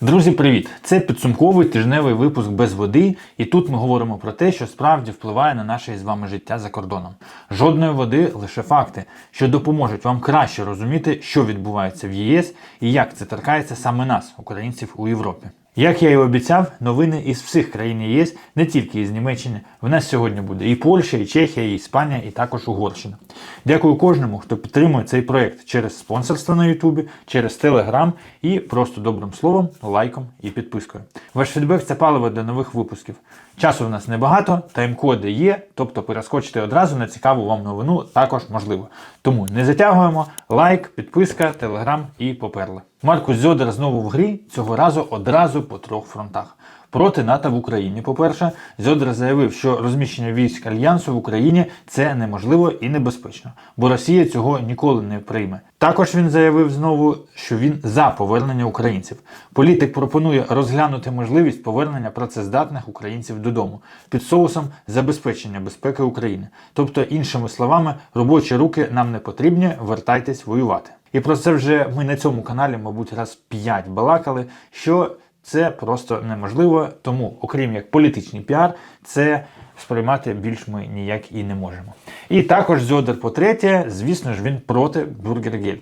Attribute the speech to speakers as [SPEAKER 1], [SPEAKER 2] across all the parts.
[SPEAKER 1] Друзі, привіт! Це підсумковий тижневий випуск без води, і тут ми говоримо про те, що справді впливає на наше з вами життя за кордоном. Жодної води, лише факти, що допоможуть вам краще розуміти, що відбувається в ЄС і як це торкається саме нас, українців у Європі. Як я і обіцяв, новини із всіх країн ЄС, не тільки із Німеччини. В нас сьогодні буде і Польща, і Чехія, і Іспанія, і також Угорщина. Дякую кожному, хто підтримує цей проект через спонсорство на Ютубі, через Телеграм і просто добрим словом, лайком і підпискою. Ваш фідбек це паливо для нових випусків. Часу в нас небагато, тайм-коди є, тобто перескочити одразу на цікаву вам новину також можливо. Тому не затягуємо, лайк, підписка, телеграм і поперли. Маркус Зьодер знову в грі, цього разу одразу по трьох фронтах. Проти НАТО в Україні, по-перше, Зьодер заявив, що розміщення військ альянсу в Україні це неможливо і небезпечно, бо Росія цього ніколи не прийме. Також він заявив знову, що він за повернення українців. Політик пропонує розглянути можливість повернення працездатних українців додому під соусом забезпечення безпеки України. Тобто, іншими словами, робочі руки нам не потрібні, вертайтесь воювати. І про це вже ми на цьому каналі, мабуть, раз п'ять балакали. що це просто неможливо, тому, окрім як політичний піар, це сприймати більш ми ніяк і не можемо. І також Зьодер, по-третє, звісно ж, він проти Бюргергельд.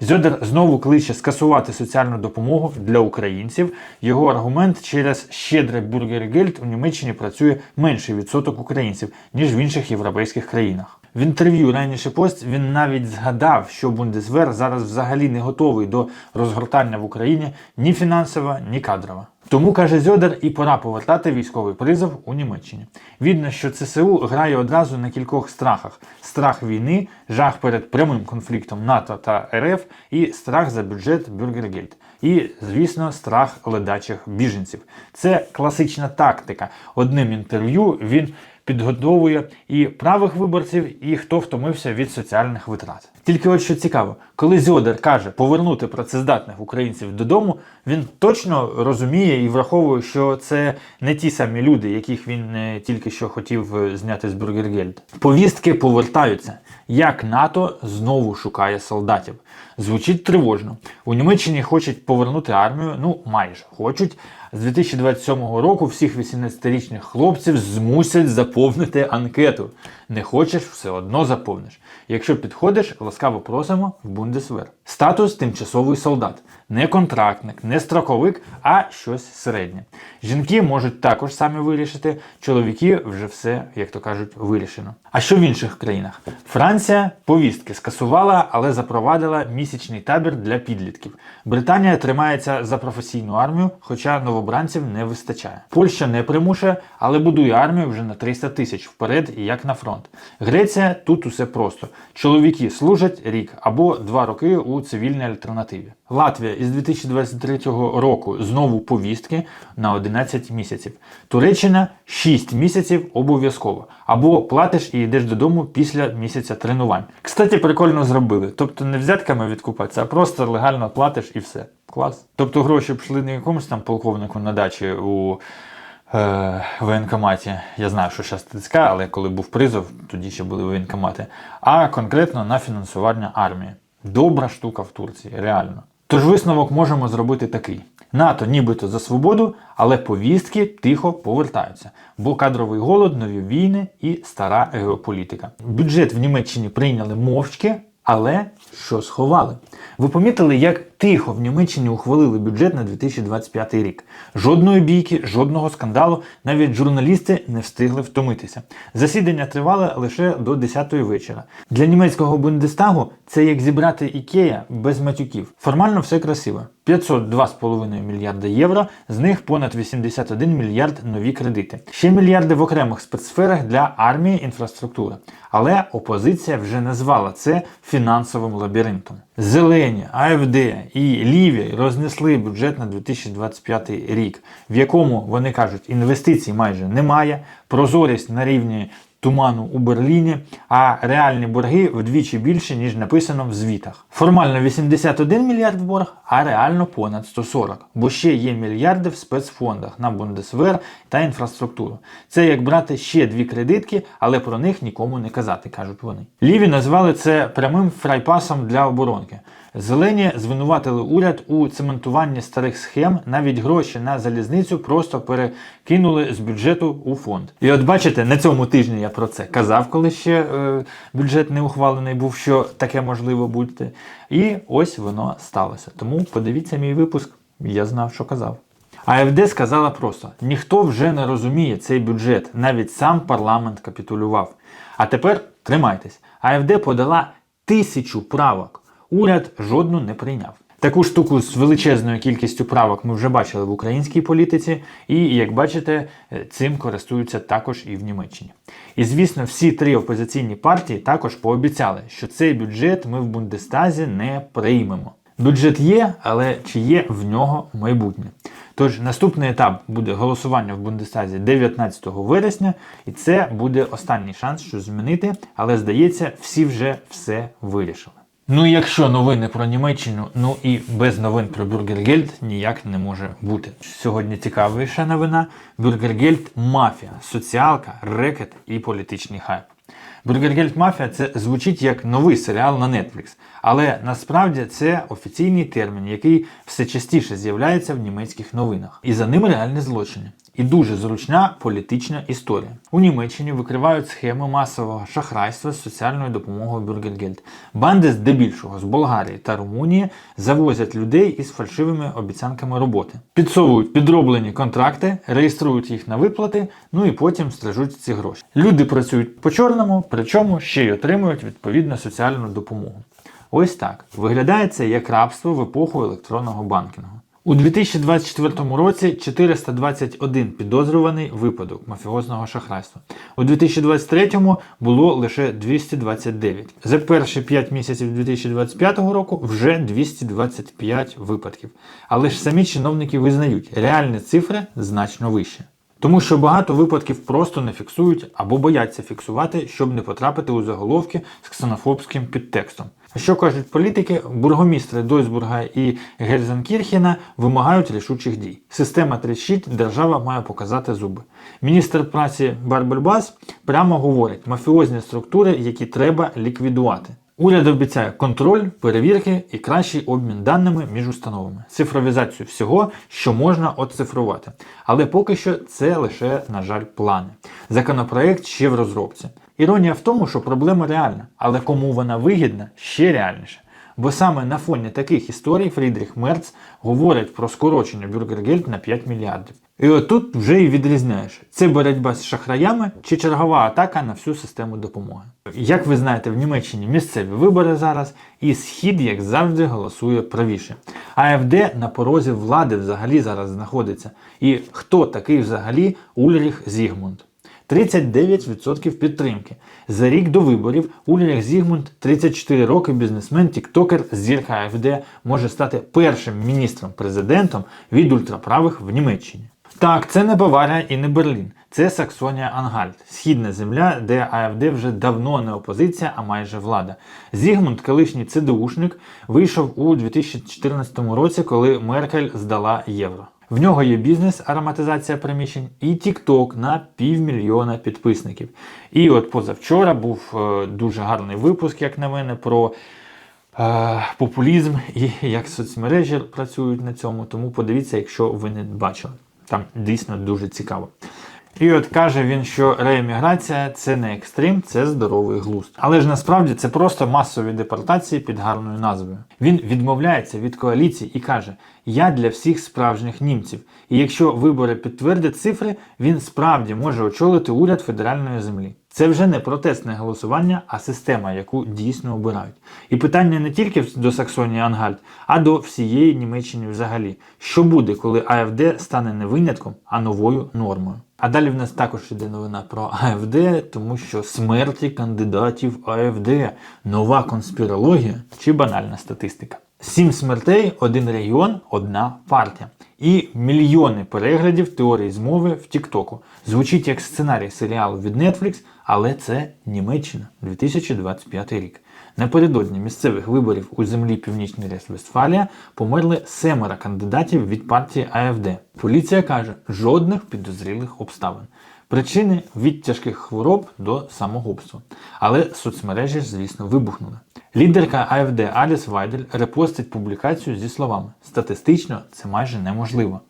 [SPEAKER 1] Зьодер знову кличе скасувати соціальну допомогу для українців. Його аргумент через щедре Бюргергельд у Німеччині працює менший відсоток українців, ніж в інших європейських країнах. В інтерв'ю раніше пост він навіть згадав, що Бундесвер зараз взагалі не готовий до розгортання в Україні ні фінансово, ні кадрово. Тому каже Зьодер, і пора повертати військовий призов у Німеччині. Видно, що ЦСУ грає одразу на кількох страхах: страх війни, жах перед прямим конфліктом НАТО та РФ і страх за бюджет Бюргергельд. І, звісно, страх ледачих біженців. Це класична тактика. Одним інтерв'ю він підготовує і правих виборців, і хто втомився від соціальних витрат. Тільки от що цікаво, коли Зьодер каже повернути працездатних українців додому, він точно розуміє і враховує, що це не ті самі люди, яких він е, тільки що хотів е, зняти з Бюргергельд. Повістки повертаються. Як НАТО знову шукає солдатів. Звучить тривожно. У Німеччині хочуть повернути армію, ну майже хочуть. З 2027 року всіх 18-річних хлопців змусять заповнити анкету. Не хочеш, все одно заповниш. Якщо підходиш, ласкаво просимо в Бундесвер. Статус тимчасовий солдат, не контрактник, не строковик, а щось середнє. Жінки можуть також самі вирішити, чоловіки вже все, як то кажуть, вирішено. А що в інших країнах? Франція повістки скасувала, але запровадила місячний табір для підлітків. Британія тримається за професійну армію, хоча новобранців не вистачає. Польща не примушує, але будує армію вже на 300 тисяч вперед і як на фронт. Греція тут усе просто: чоловіки служать рік або два роки у цивільній альтернативі. Латвія із 2023 року знову повістки на 11 місяців. Туреччина 6 місяців обов'язково. Або платиш і йдеш додому після місяця тренувань. Кстати, прикольно зробили. Тобто не взятками відкупатися, а просто легально платиш і все. Клас. Тобто гроші пішли не якомусь там полковнику на дачі у е, воєнкоматі. Я знаю, що зараз ТЦК, але коли був призов, тоді ще були воєнкомати. А конкретно на фінансування армії. Добра штука в Турції, реально. Тож висновок можемо зробити такий: НАТО нібито за свободу, але повістки тихо повертаються, бо кадровий голод, нові війни і стара геополітика. Бюджет в Німеччині прийняли мовчки, але що сховали? Ви помітили, як тихо в Німеччині ухвалили бюджет на 2025 рік. Жодної бійки, жодного скандалу, навіть журналісти не встигли втомитися. Засідання тривало лише до 10-ї вечора. Для німецького Бундестагу це як зібрати ікея без матюків. Формально все красиво. 502,5 мільярда євро, з них понад 81 мільярд нові кредити. Ще мільярди в окремих спецсферах для армії інфраструктури. Але опозиція вже назвала це фінансовим лабіринтом. Зелені, АФД і Ліві рознесли бюджет на 2025 рік, в якому вони кажуть, інвестицій майже немає, прозорість на рівні туману у Берліні, а реальні борги вдвічі більше, ніж написано в звітах. Формально 81 мільярд борг, а реально понад 140. Бо ще є мільярди в спецфондах на Бундесвер та інфраструктуру. Це як брати ще дві кредитки, але про них нікому не казати, кажуть вони. Ліві назвали це прямим фрайпасом для оборонки. Зелені звинуватили уряд у цементуванні старих схем, навіть гроші на залізницю просто перекинули з бюджету у фонд. І от бачите, на цьому тижні я про це казав, коли ще е, бюджет не ухвалений був, що таке можливо бути. І ось воно сталося. Тому подивіться мій випуск, я знав, що казав. АФД сказала просто: ніхто вже не розуміє цей бюджет, навіть сам парламент капітулював. А тепер тримайтесь. АФД подала тисячу правок. Уряд жодну не прийняв. Таку штуку з величезною кількістю правок ми вже бачили в українській політиці, і як бачите, е, цим користуються також і в Німеччині. І звісно, всі три опозиційні партії також пообіцяли, що цей бюджет ми в Бундестазі не приймемо. Бюджет є, але чи є в нього майбутнє? Тож наступний етап буде голосування в Бундестазі 19 вересня, і це буде останній шанс щось змінити, але здається, всі вже все вирішили. Ну якщо новини про Німеччину, ну і без новин про Бюргергельд ніяк не може бути. Сьогодні цікавіша новина: Бюргергельд мафія, соціалка, рекет і політичний хайп. Бюргергельд Мафія це звучить як новий серіал на Netflix, але насправді це офіційний термін, який все частіше з'являється в німецьких новинах. І за ним реальні злочини. І дуже зручна політична історія. У Німеччині викривають схеми масового шахрайства з соціальною допомогою Бюргергельд. Банди здебільшого з Болгарії та Румунії завозять людей із фальшивими обіцянками роботи, підсовують підроблені контракти, реєструють їх на виплати, ну і потім стражуть ці гроші. Люди працюють по чорному, причому ще й отримують відповідну соціальну допомогу. Ось так виглядає це як рабство в епоху електронного банкінгу. У 2024 році 421 підозрюваний випадок мафіозного шахрайства. У 2023 було лише 229. За перші 5 місяців 2025 року вже 225 випадків. Але ж самі чиновники визнають, реальні цифри значно вищі. Тому що багато випадків просто не фіксують або бояться фіксувати, щоб не потрапити у заголовки з ксенофобським підтекстом. Що кажуть політики, бургомістри Дойсбурга і Гельзенкірхена вимагають рішучих дій. Система тріщить, держава має показати зуби. Міністр праці Барбельбас прямо говорить мафіозні структури, які треба ліквідувати. Уряд обіцяє контроль, перевірки і кращий обмін даними між установами, цифровізацію всього, що можна оцифрувати. Але поки що це лише, на жаль, плани. Законопроект ще в розробці. Іронія в тому, що проблема реальна, але кому вона вигідна, ще реальніше. Бо саме на фоні таких історій Фрідріх Мерц говорить про скорочення Бюргергельд на 5 мільярдів. І отут вже і відрізняєш, це боротьба з шахраями чи чергова атака на всю систему допомоги. Як ви знаєте, в Німеччині місцеві вибори зараз, і схід, як завжди, голосує правіше. АФД на порозі влади взагалі зараз знаходиться. І хто такий взагалі Ульріх Зігмунд? 39% підтримки. За рік до виборів Ульріх Зігмунд, 34 роки, бізнесмен, тіктокер, зірка АФД, може стати першим міністром-президентом від ультраправих в Німеччині. Так, це не Баварія і не Берлін. Це Саксонія Ангальт, східна земля, де АФД вже давно не опозиція, а майже влада. Зігмунд, колишній ЦДУшник, вийшов у 2014 році, коли Меркель здала євро. В нього є бізнес, ароматизація приміщень і TikTok на півмільйона підписників. І от позавчора був е, дуже гарний випуск, як на мене, про е, популізм і як соцмережі працюють на цьому. Тому подивіться, якщо ви не бачили. Там дійсно дуже цікаво. І от каже він, що рееміграція це не екстрим, це здоровий глузд. Але ж насправді це просто масові депортації під гарною назвою. Він відмовляється від коаліції і каже: Я для всіх справжніх німців. І якщо вибори підтвердять цифри, він справді може очолити уряд федеральної землі. Це вже не протестне голосування, а система, яку дійсно обирають. І питання не тільки до Саксонії Ангальт, а до всієї Німеччини взагалі. Що буде, коли АФД стане не винятком, а новою нормою? А далі в нас також іде новина про АФД, тому що смерті кандидатів АФД, нова конспірологія чи банальна статистика. Сім смертей, один регіон, одна партія. І мільйони переглядів теорії змови в Тіктоку. Звучить як сценарій серіалу від Netflix, але це Німеччина 2025 рік. Напередодні місцевих виборів у землі Північний Рес Вестфалія померли семеро кандидатів від партії АФД. Поліція каже, жодних підозрілих обставин. Причини від тяжких хвороб до самогубства. Але соцмережі ж, звісно, вибухнули. Лідерка АФД Аліс Вайдель репостить публікацію зі словами: статистично це майже неможливо.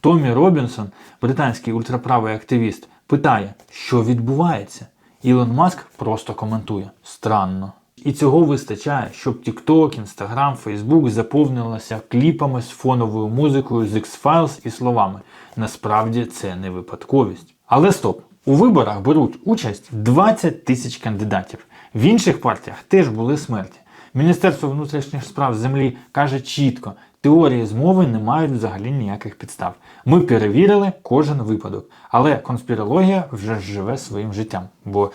[SPEAKER 1] Томі Робінсон, британський ультраправий активіст, питає, що відбувається. Ілон Маск просто коментує: странно. І цього вистачає, щоб TikTok, Instagram, Facebook заповнилося кліпами з фоновою музикою з X-Files і словами. Насправді це не випадковість. Але стоп! У виборах беруть участь 20 тисяч кандидатів. В інших партіях теж були смерті. Міністерство внутрішніх справ землі каже чітко, теорії змови не мають взагалі ніяких підстав. Ми перевірили кожен випадок, але конспірологія вже живе своїм життям, бо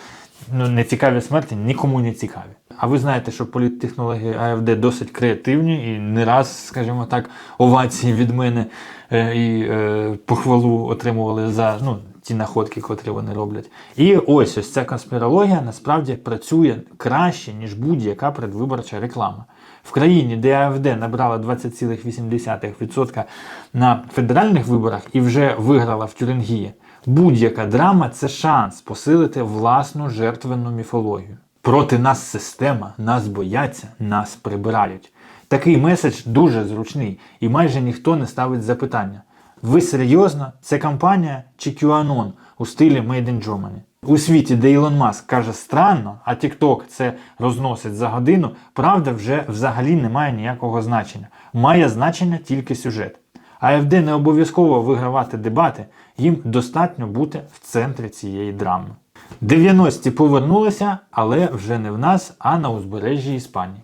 [SPEAKER 1] ну, нецікаві смерті нікому не цікаві. А ви знаєте, що політтехнології АФД досить креативні і не раз, скажімо так, овації від мене е, і е, похвалу отримували за ну, ті находки, котрі вони роблять. І ось ось ця конспірологія насправді працює краще, ніж будь-яка предвиборча реклама. В країні, де АФД набрала 20,8% на федеральних виборах і вже виграла в Тюрингії, будь-яка драма це шанс посилити власну жертвенну міфологію. Проти нас система, нас бояться, нас прибирають. Такий меседж дуже зручний, і майже ніхто не ставить запитання. Ви серйозно? Це кампанія чи QAnon у стилі Made in Germany? У світі, де Ілон Маск каже странно, а TikTok це розносить за годину, правда вже взагалі не має ніякого значення. Має значення тільки сюжет. АФД не обов'язково вигравати дебати, їм достатньо бути в центрі цієї драми. 90-ті повернулися, але вже не в нас, а на узбережжі Іспанії.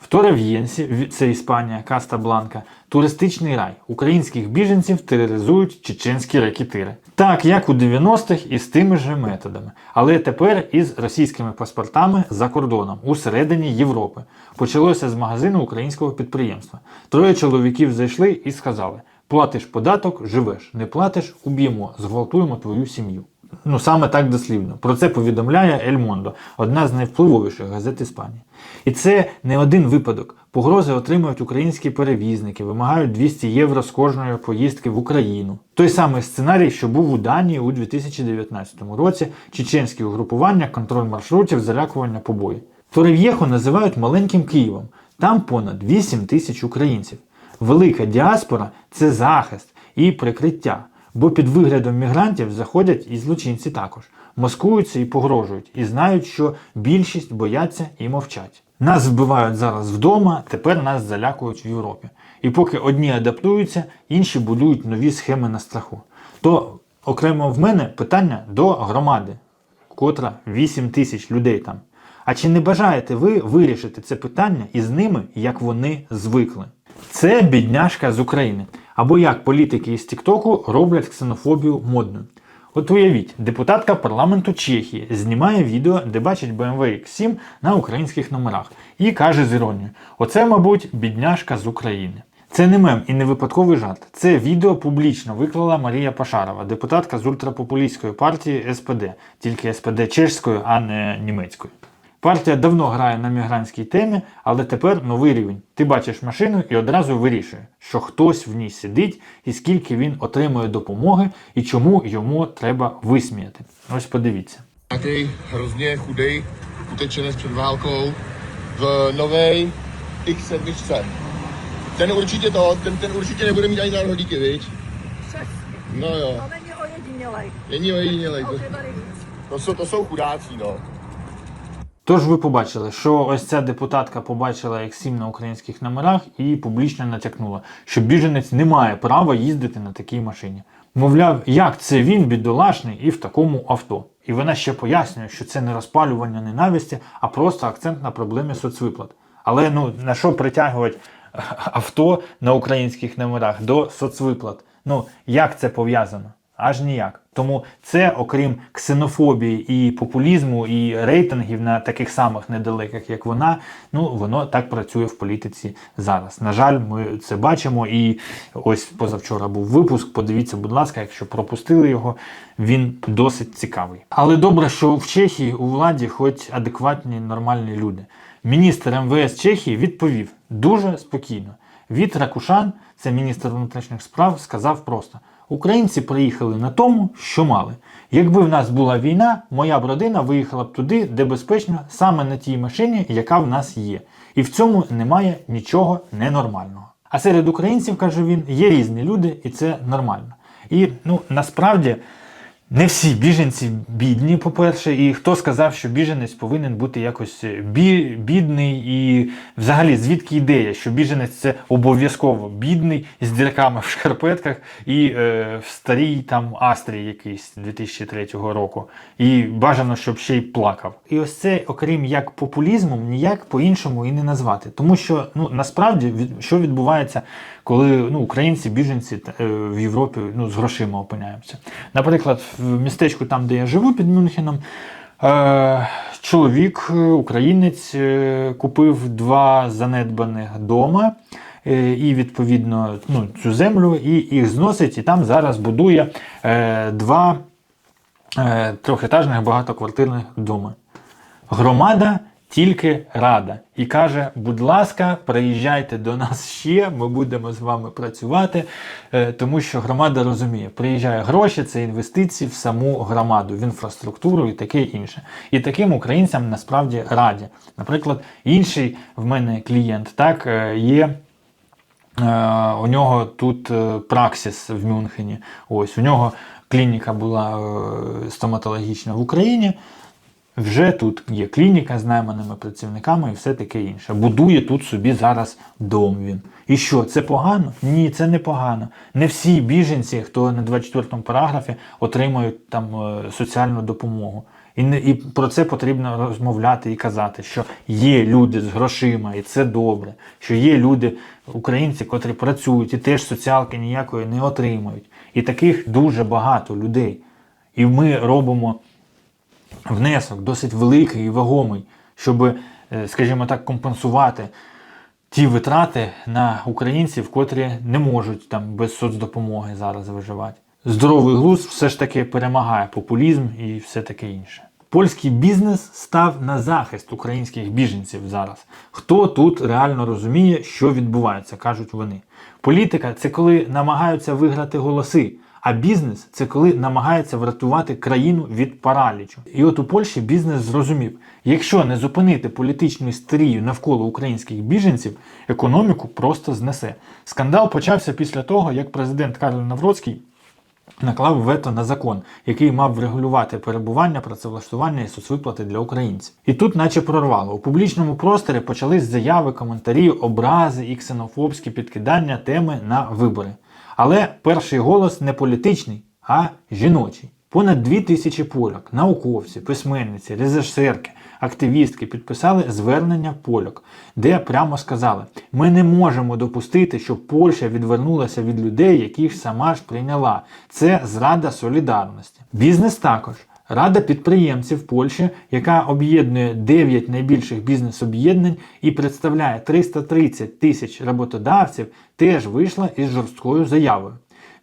[SPEAKER 1] В Торев'єнсі, це Іспанія, Каста Бланка, туристичний рай. Українських біженців тероризують чеченські ракетири. Так, як у 90-х і з тими ж методами. Але тепер із російськими паспортами за кордоном, усередині Європи. Почалося з магазину українського підприємства. Троє чоловіків зайшли і сказали: платиш податок, живеш, не платиш, уб'ємо, зґвалтуємо твою сім'ю. Ну саме так дослівно. Про це повідомляє Ель Мондо, одна з найвпливовіших газет Іспанії. І це не один випадок. Погрози отримують українські перевізники, вимагають 200 євро з кожної поїздки в Україну. Той самий сценарій, що був у Данії у 2019 році, чеченські угрупування, контроль маршрутів, залякування побої. Торев'єху називають маленьким Києвом. Там понад 8 тисяч українців. Велика діаспора це захист і прикриття. Бо під виглядом мігрантів заходять і злочинці також, маскуються і погрожують, і знають, що більшість бояться і мовчать. Нас вбивають зараз вдома, тепер нас залякують в Європі. І поки одні адаптуються, інші будують нові схеми на страху. То окремо в мене питання до громади, котра 8 тисяч людей там. А чи не бажаєте ви вирішити це питання із ними, як вони звикли? Це бідняшка з України. Або як політики із Тіктоку роблять ксенофобію модною. От уявіть, депутатка парламенту Чехії знімає відео, де бачить BMW X7 на українських номерах, і каже з іронією: Оце, мабуть, бідняшка з України. Це не мем і не випадковий жарт. Це відео публічно виклала Марія Пашарова, депутатка з ультрапопулістської партії СПД, тільки СПД чешської, а не німецької. Партія давно грає на мігрантській темі, але тепер новий рівень. Ти бачиш машину і одразу вирішує, що хтось в ній сидить, і скільки він отримує допомоги, і чому йому треба висміяти. Ось подивіться.
[SPEAKER 2] Nějaký hrozně chudej utečenec před válkou v novej X7. Ten určitě to, ten, ten určitě nebude mít ani náhodíky, viď? No jo,
[SPEAKER 3] To není ojedinělej.
[SPEAKER 2] není ojedinělej, to,
[SPEAKER 3] to,
[SPEAKER 2] jsou, to jsou chudáci, no.
[SPEAKER 1] Тож ви побачили, що ось ця депутатка побачила X7 на українських номерах і публічно натякнула, що біженець не має права їздити на такій машині. Мовляв, як це він бідолашний і в такому авто. І вона ще пояснює, що це не розпалювання ненависті, а просто акцент на проблемі соцвиплат. Але ну на що притягувати авто на українських номерах до соцвиплат? Ну як це пов'язано? Аж ніяк. Тому це, окрім ксенофобії і популізму, і рейтингів на таких самих недалеких, як вона, ну воно так працює в політиці зараз. На жаль, ми це бачимо. І ось позавчора був випуск. Подивіться, будь ласка, якщо пропустили його, він досить цікавий. Але добре, що в Чехії у владі хоч адекватні нормальні люди. Міністр МВС Чехії відповів дуже спокійно. Від Ракушан, це міністр внутрішніх справ, сказав просто: Українці приїхали на тому, що мали. Якби в нас була війна, моя б родина виїхала б туди, де безпечно, саме на тій машині, яка в нас є. І в цьому немає нічого ненормального. А серед українців, каже він, є різні люди, і це нормально. І ну насправді не всі біженці бідні, по-перше, і хто сказав, що біженець повинен бути якось бі, бідний, і взагалі звідки ідея, що біженець це обов'язково бідний з дірками в шкарпетках і е, в старій там Астрії якийсь 2003 року. І бажано, щоб ще й плакав. І ось це, окрім як популізмом, ніяк по-іншому і не назвати. Тому що ну насправді що відбувається, коли ну, українці, біженці е, в Європі ну, з грошима опиняються. Наприклад, в містечку, там, де я живу під Мюнхеном, е, чоловік, е, українець, купив два занедбаних дома. І відповідно ну, цю землю і їх зносить, і там зараз будує два е, трьохетажних багатоквартирних доми. Громада тільки рада і каже: будь ласка, приїжджайте до нас ще, ми будемо з вами працювати, Е, тому що громада розуміє, приїжджає гроші, це інвестиції в саму громаду, в інфраструктуру і таке інше. І таким українцям насправді раді. Наприклад, інший в мене клієнт так е, є. Е, У нього тут праксис в Мюнхені. Ось у нього клініка була стоматологічна в Україні. Вже тут є клініка з найманими працівниками і все таке інше. Будує тут собі зараз дом він. І що, це погано? Ні, це не погано. Не всі біженці, хто на 24-му параграфі, отримують там е, соціальну допомогу. І, не, і про це потрібно розмовляти і казати, що є люди з грошима, і це добре, що є люди, українці, котрі працюють і теж соціалки ніякої не отримують. І таких дуже багато людей. І ми робимо внесок досить великий і вагомий, щоб, е, скажімо так, компенсувати ті витрати на українців, котрі не можуть там без соцдопомоги зараз виживати. Здоровий глузд все ж таки перемагає популізм і все таке інше. Польський бізнес став на захист українських біженців зараз. Хто тут реально розуміє, що відбувається, кажуть вони. Політика це коли намагаються виграти голоси, а бізнес це коли намагається врятувати країну від паралічу. І от у Польщі бізнес зрозумів: якщо не зупинити політичну істерію навколо українських біженців, економіку просто знесе. Скандал почався після того, як президент Карл Навроцький наклав вето на закон, який мав врегулювати перебування, працевлаштування і соцвиплати для українців. І тут, наче прорвало, у публічному просторі почались заяви, коментарі, образи і ксенофобські підкидання теми на вибори. Але перший голос не політичний, а жіночий. Понад дві тисячі поляк, науковці, письменниці, режисерки, активістки підписали звернення поляк, де прямо сказали: ми не можемо допустити, щоб Польща відвернулася від людей, яких сама ж прийняла. Це зрада солідарності. Бізнес також. Рада підприємців Польщі, яка об'єднує 9 найбільших бізнес-об'єднань і представляє 330 тисяч роботодавців, теж вийшла із жорсткою заявою.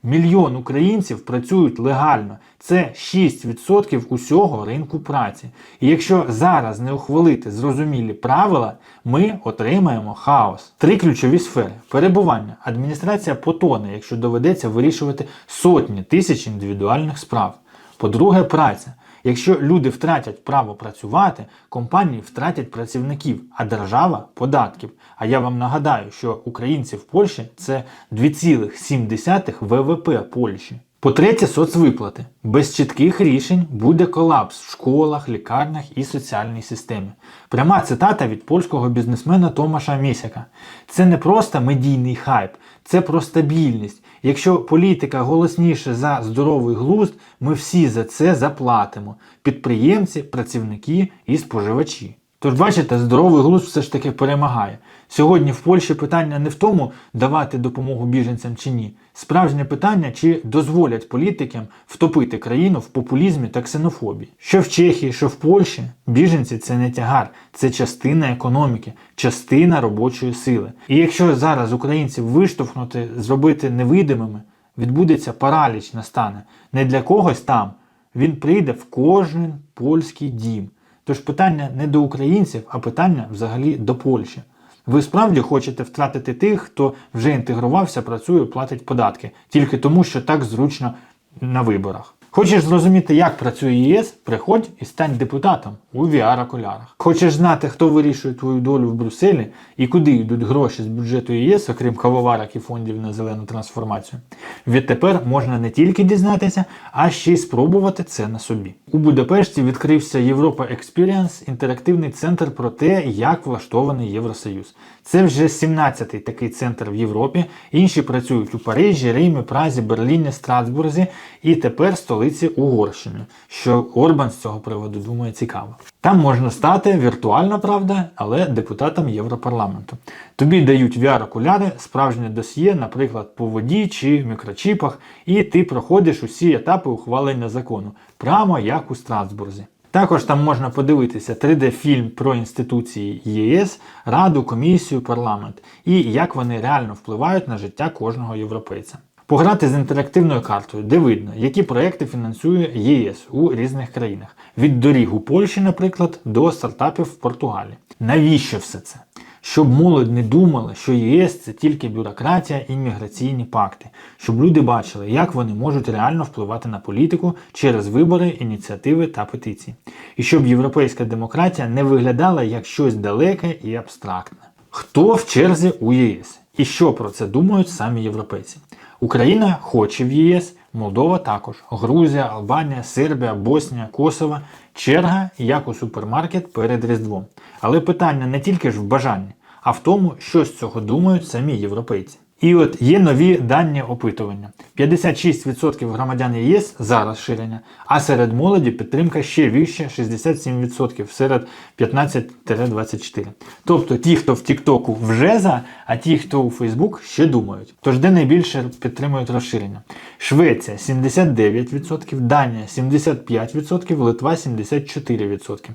[SPEAKER 1] Мільйон українців працюють легально. Це 6% усього ринку праці. І якщо зараз не ухвалити зрозумілі правила, ми отримаємо хаос. Три ключові сфери: перебування. Адміністрація потоне, якщо доведеться вирішувати сотні тисяч індивідуальних справ. По-друге, праця. Якщо люди втратять право працювати, компанії втратять працівників, а держава податків. А я вам нагадаю, що українці в Польщі це 2,7 ВВП Польщі. По-третє, соцвиплати. Без чітких рішень буде колапс в школах, лікарнях і соціальній системі. Пряма цитата від польського бізнесмена Томаша Місяка. Це не просто медійний хайп, це про стабільність. Якщо політика голосніше за здоровий глузд, ми всі за це заплатимо: підприємці, працівники і споживачі. Тож, бачите, здоровий глузд все ж таки перемагає. Сьогодні в Польщі питання не в тому, давати допомогу біженцям чи ні. Справжнє питання, чи дозволять політикам втопити країну в популізмі та ксенофобії. Що в Чехії, що в Польщі, біженці це не тягар, це частина економіки, частина робочої сили. І якщо зараз українців виштовхнути, зробити невидимими, відбудеться параліч настане. Не для когось там. Він прийде в кожен польський дім. Тож питання не до українців, а питання взагалі до Польщі. Ви справді хочете втратити тих, хто вже інтегрувався, працює, платить податки, тільки тому, що так зручно на виборах. Хочеш зрозуміти, як працює ЄС, приходь і стань депутатом у VR-окулярах. Хочеш знати, хто вирішує твою долю в Брюсселі і куди йдуть гроші з бюджету ЄС, окрім кавоварок і фондів на зелену трансформацію. Відтепер можна не тільки дізнатися, а ще й спробувати це на собі. У Будапешті відкрився Європа Experience, інтерактивний центр про те, як влаштований Євросоюз. Це вже 17-й такий центр в Європі. Інші працюють у Парижі, Римі, Празі, Берліні, Страсбурзі і тепер столиці Угорщини, що Орбан з цього приводу думає цікаво. Там можна стати віртуально, правда, але депутатом Європарламенту. Тобі дають VR-окуляри, справжнє досьє, наприклад, по воді чи мікрочіпах, і ти проходиш усі етапи ухвалення закону, прямо як у Страсбурзі. Також там можна подивитися 3D-фільм про інституції ЄС, Раду, комісію, парламент і як вони реально впливають на життя кожного європейця. Пограти з інтерактивною картою, де видно, які проекти фінансує ЄС у різних країнах, від доріг у Польщі, наприклад, до стартапів в Португалії. Навіщо все це? Щоб молодь не думала, що ЄС це тільки бюрократія і міграційні пакти, щоб люди бачили, як вони можуть реально впливати на політику через вибори, ініціативи та петиції. І щоб європейська демократія не виглядала як щось далеке і абстрактне. Хто в черзі у ЄС? І що про це думають самі європейці? Україна хоче в ЄС, Молдова також, Грузія, Албанія, Сербія, Боснія, Косово. Черга як у супермаркет перед Різдвом. Але питання не тільки ж в бажанні, а в тому, що з цього думають самі європейці. І от є нові дані опитування. 56% громадян ЄС за розширення, а серед молоді підтримка ще вище 67% серед 15-24. Тобто ті, хто в Тіктоку вже за, а ті, хто у Фейсбук ще думають. Тож де найбільше підтримують розширення? Швеція 79%, Данія 75%, Литва 74%.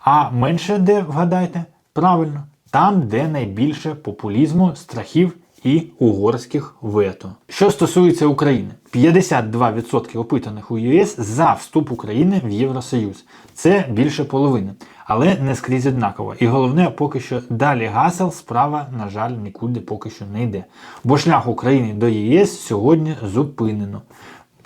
[SPEAKER 1] А менше де вгадайте? Правильно, там, де найбільше популізму, страхів і угорських вето. Що стосується України, 52% опитаних у ЄС за вступ України в Євросоюз. Це більше половини, але не скрізь однаково. І головне, поки що далі гасел справа, на жаль, нікуди поки що не йде. Бо шлях України до єС сьогодні зупинено.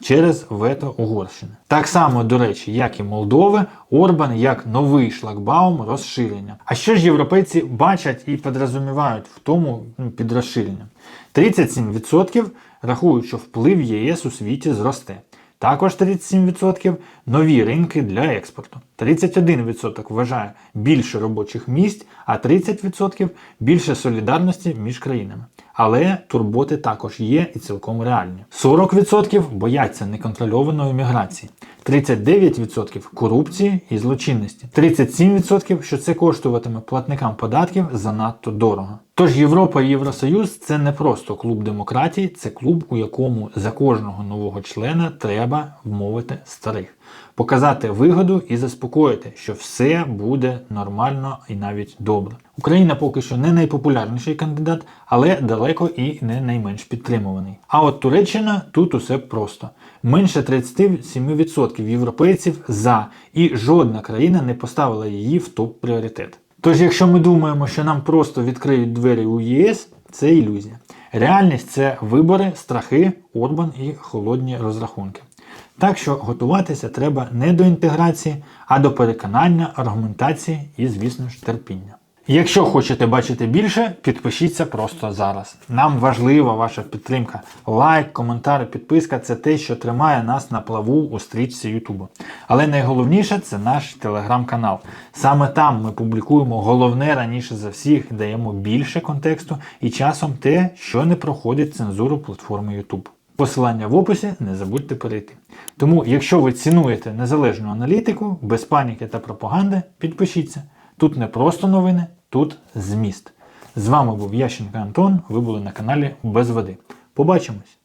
[SPEAKER 1] Через вето Угорщини. Так само, до речі, як і Молдови, Орбан як новий шлагбаум розширення. А що ж європейці бачать і підрозумівають в тому ну, під розширенням? 37% рахують, що вплив ЄС у світі зросте. Також 37% нові ринки для експорту. 31% вважає більше робочих місць, а 30% більше солідарності між країнами. Але турботи також є і цілком реальні. 40% бояться неконтрольованої міграції, 39% корупції і злочинності, 37% що це коштуватиме платникам податків занадто дорого. Тож Європа і Євросоюз це не просто клуб демократії, це клуб, у якому за кожного нового члена треба вмовити старих, показати вигоду і заспокоїти, що все буде нормально і навіть добре. Україна поки що не найпопулярніший кандидат, але далеко і не найменш підтримуваний. А от Туреччина тут усе просто. Менше 37% європейців за, і жодна країна не поставила її в топ-пріоритет. Тож, якщо ми думаємо, що нам просто відкриють двері у ЄС, це ілюзія. Реальність це вибори, страхи, Орбан і холодні розрахунки. Так що готуватися треба не до інтеграції, а до переконання, аргументації і, звісно ж, терпіння. Якщо хочете бачити більше, підпишіться просто зараз. Нам важлива ваша підтримка. Лайк, коментар, підписка це те, що тримає нас на плаву у стрічці Ютубу. Але найголовніше це наш телеграм-канал. Саме там ми публікуємо головне раніше за всіх, даємо більше контексту і часом те, що не проходить цензуру платформи YouTube. Посилання в описі не забудьте перейти. Тому, якщо ви цінуєте незалежну аналітику, без паніки та пропаганди, підпишіться. Тут не просто новини, тут зміст. З вами був Ященко Антон. Ви були на каналі Без води. Побачимось!